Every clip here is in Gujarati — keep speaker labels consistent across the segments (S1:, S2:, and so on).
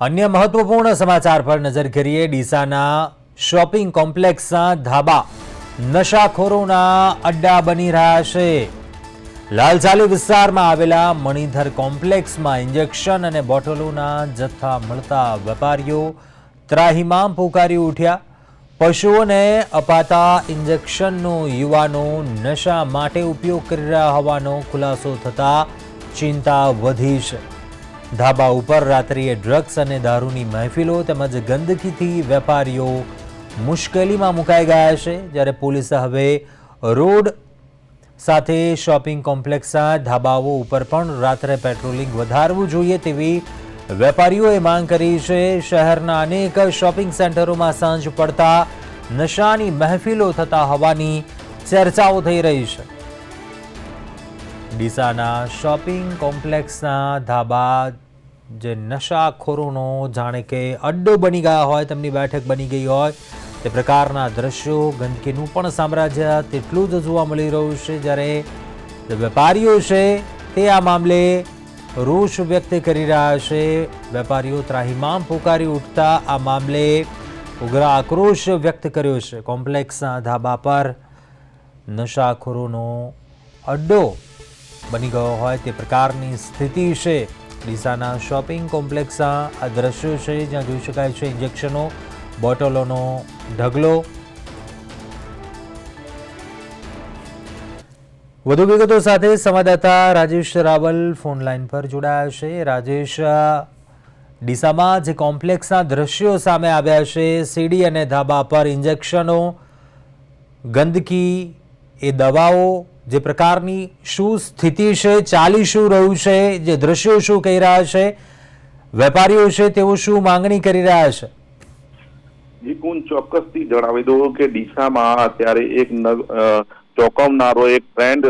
S1: અન્ય મહત્વપૂર્ણ સમાચાર પર નજર કરીએ. ડીસાના શોપિંગ કોમ્પ્લેક્સના ધાબા નશાખોરોના અડ્ડા બની રહ્યા છે. લાલચાલી વિસ્તારમાં આવેલા મણિધર કોમ્પ્લેક્સમાં ઇન્જેક્શન અને બોટલોના જથ્થા મળતા વેપારીઓ ત્રાહિમામ પુકારી ઉઠ્યા. પશુઓને અપાતા ઇન્જેક્શનનો યુવાનો નશા માટે ઉપયોગ કરી રહ્યા હોવાનો ખુલાસો થતા ચિંતા વધી છે. ધાબા ઉપર રાત્રિએ ડ્રગ્સ અને દારૂની મહેફિલો તેમજ ગંદકીથી વેપારીઓ મુશ્કેલીમાં મુકાઈ ગયા છે. જ્યારે પોલીસે હવે રોડ સાથે શોપિંગ કોમ્પ્લેક્સના ધાબાઓ ઉપર પણ રાત્રે પેટ્રોલિંગ વધારવું જોઈએ તેવી વેપારીઓએ માંગ કરી છે. શહેરના અનેક શોપિંગ સેન્ટરોમાં સાંજ પડતા નશાની મહેફિલો થતા હોવાની ચર્ચાઓ થઈ રહી છે. ડીસાના શોપિંગ કોમ્પ્લેક્સના ધાબા જે નશાખોરોનો જાણે કે અડ્ડો બની ગયા હોય, તેમની બેઠક બની ગઈ હોય, તે પ્રકારના દ્રશ્યો ગંદકીનું પણ સામ્રાજ્ય તેટલું જ જોવા મળી રહ્યું છે. જ્યારે જે વેપારીઓ છે, તે આ મામલે રોષ વ્યક્ત કરી રહ્યા છે. વેપારીઓ ત્રાહિમામ પોકારી ઉઠતા આ મામલે ઉગ્ર આક્રોશ વ્યક્ત કર્યો છે. કોમ્પ્લેક્સના ધાબા પર નશાખોરોનો અડ્ડો બની ગયો હોય તે પ્રકારની સ્થિતિ છે. ડીસાના શોપિંગ કોમ્પ્લેક્સના આ દ્રશ્યો છે, જ્યાં જોઈ શકાય છે ઇન્જેક્શનો, બોટલોનો ઢગલો. વધુ વિગતો સાથે સંવાદદાતા રાજેશ રાવલ ફોન લાઈન પર જોડાયા છે. રાજેશ ડીસામાં જે કોમ્પ્લેક્સના દ્રશ્યો સામે આવ્યા છે, સીડી અને ધાબા પર ઇન્જેક્શનો, ગંદકી, એ દવાઓ જે પ્રકારની શું સ્થિતિ છે, ચાલી શું રહ્યું છે, જે દ્રશ્યો શું કહી રહ્યા છે, વેપારીઓ છે તેઓ શું માંગણી કરી રહ્યા છે?
S2: નિકુંજ ચોક્કસથી જણાવી દઉં કે ડીસામાં અત્યારે એક ચોંકાવનારો એક ટ્રેન્ડ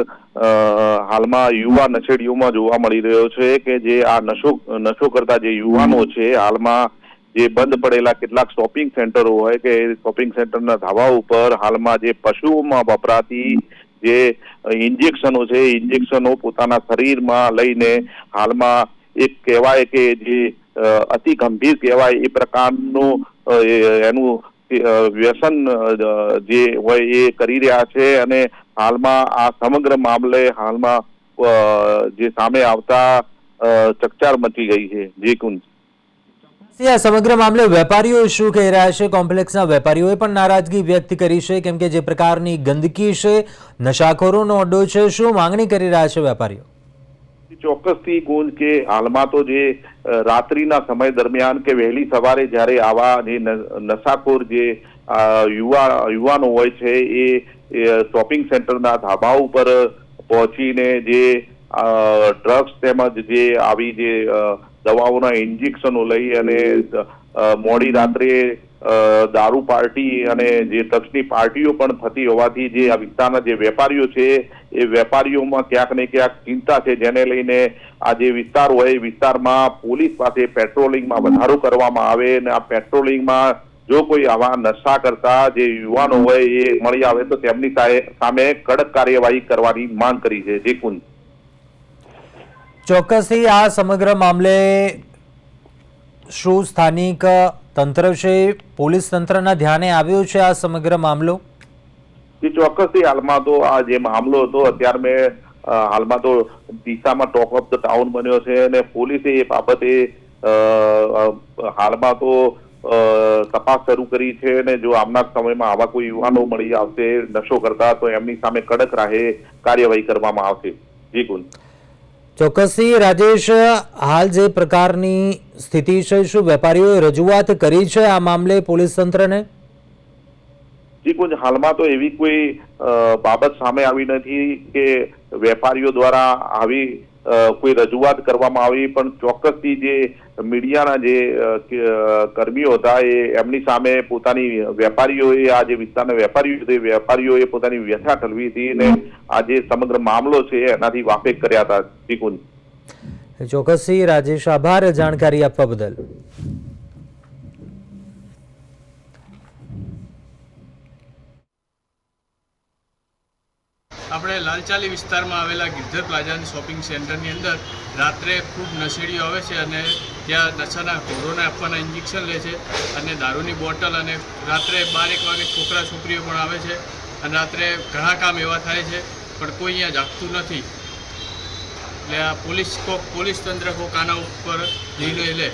S2: હાલમાં યુવા નશેડીઓમાં જોવા મળી રહ્યો છે કે જે આ નશો નશો કરતા જે યુવાનો છે, હાલમાં જે બંધ પડેલા કેટલાક શોપિંગ સેન્ટરો હોય કે શોપિંગ સેન્ટરના ધાબા ઉપર હાલમાં જે પશુઓમાં વપરાતી જે ઇન્જેક્શનો છે ઇન્જેક્શનો પોતાના શરીરમાં લઈને હાલમાં એક કહેવાય કે જે અતિ ગંભીર કહેવાય એ પ્રકારનું એનું વ્યસન જે હોય એ કરી રહ્યા છે અને હાલમાં આ સમગ્ર મામલે હાલમાં જે સામે આવતા ચકચાર મચી ગઈ છે. જી કુંજ.
S1: આ સમગ્ર મામલે વેપારીઓ શું કહી રહ્યા છે? કોમ્પ્લેક્સના વેપારીઓએ પણ નારાજગી વ્યક્ત કરી છે, કેમ કે જે પ્રકારની ગંદકી છે, નશાખોરોનો અડ્ડો છે, શું માંગણી કરી રહ્યા છે વેપારીઓ?
S2: ચોક્કસથી ગુંજ કે હાલમાં તો જે રાત્રિના સમય દરમિયાન કે વહેલી સવારે જ્યારે આવા જે નશાખોર જે યુવા, યુવાનો હોય છે, એ શોપિંગ સેન્ટરના ધાબા ઉપર પહોંચીને જે ડ્રગ્સ તેમજ જે આવી જે દવાઓના ઇન્જેક્શનો લઈ અને મોડી રાત્રે દારૂ પાર્ટી અને જે ડ્રગ્સની પાર્ટીઓ પણ થતી હોવાથી જે આ વિસ્તારના જે વેપારીઓ છે, એ વેપારીઓમાં ક્યાંક ને ક્યાંક ચિંતા છે, જેને લઈને આ જે વિસ્તાર હોય, એ વિસ્તારમાં પોલીસ પાસે પેટ્રોલિંગમાં વધારો કરવામાં આવે અને આ પેટ્રોલિંગમાં જો કોઈ આવા નશા કરતા જે યુવાનો હોય એ મળી આવે તો તેમની સામે કડક કાર્યવાહી કરવાની માંગ કરી છે. જે કુંજ
S1: ચોક્કસથી આ સમગ્ર મામલે શું સ્થાનિક તંત્ર છે પોલીસ તંત્રના ધ્યાને આવ્યો છે આ સમગ્ર મામલો?
S2: જે, ચોક્કસથી હાલમાં તો આ જે મામલો હતો, અત્યારે મેં હાલમાં તો દિશામાં ટોક ઓફ ધ ટાઉન બન્યો છે અને પોલીસે એ બાબતે હાલમાં તો તપાસ શરૂ કરી છે અને જો આવનાર સમયમાં આવા કોઈ યુવાનો મળી આવશે, નશો કરતા, તો એમની સામે કડક રાહે કાર્યવાહી કરવામાં આવશે. જી કુંજ
S1: ચોક્કસથી રાજેશ, હાલ જે પ્રકારની સ્થિતિ છે, શું વેપારીઓએ રજૂઆત કરી છે આ મામલે પોલીસ તંત્રને?
S2: જી હાલમાં તો એવી કોઈ બાબત સામે આવી નથી કે વેપારીઓ દ્વારા આવી કોઈ રજૂઆત કરવામાં આવી, પણ ચોક્કસથી જે મીડિયાના જે કર્મીઓ હતા, એ એમની સામે પોતાની વેપારીઓએ, આ જે વિસ્તારના વેપારીઓ છે, વેપારીઓએ પોતાની વ્યથા ઠલવી હતી અને આ જે સમગ્ર મામલો છે, એનાથી વાકેફ કર્યા હતા જી કુંજ
S1: ચોક્કસથી રાજેશ, આભાર. જાણકારી આપવા બદલ.
S3: આપણે લાલચાલી વિસ્તારમાં આવેલા ગિરધર પ્લાઝાની શોપિંગ સેન્ટરની અંદર રાત્રે ખૂબ નશેડીઓ આવે છે અને ત્યાં નશાના ઘોરોને આપવાના ઇન્જેક્શન લે છે અને દારૂની બોટલ અને રાત્રે બાર એક વાગે છોકરા છોકરીઓ પણ આવે છે અને રાત્રે ઘણા કામ એવા થાય છે, પણ કોઈ અહીંયા જાગતું નથી. એટલે આ પોલીસ કોક, પોલીસ તંત્ર કોક આના ઉપર નિર્ણય લે.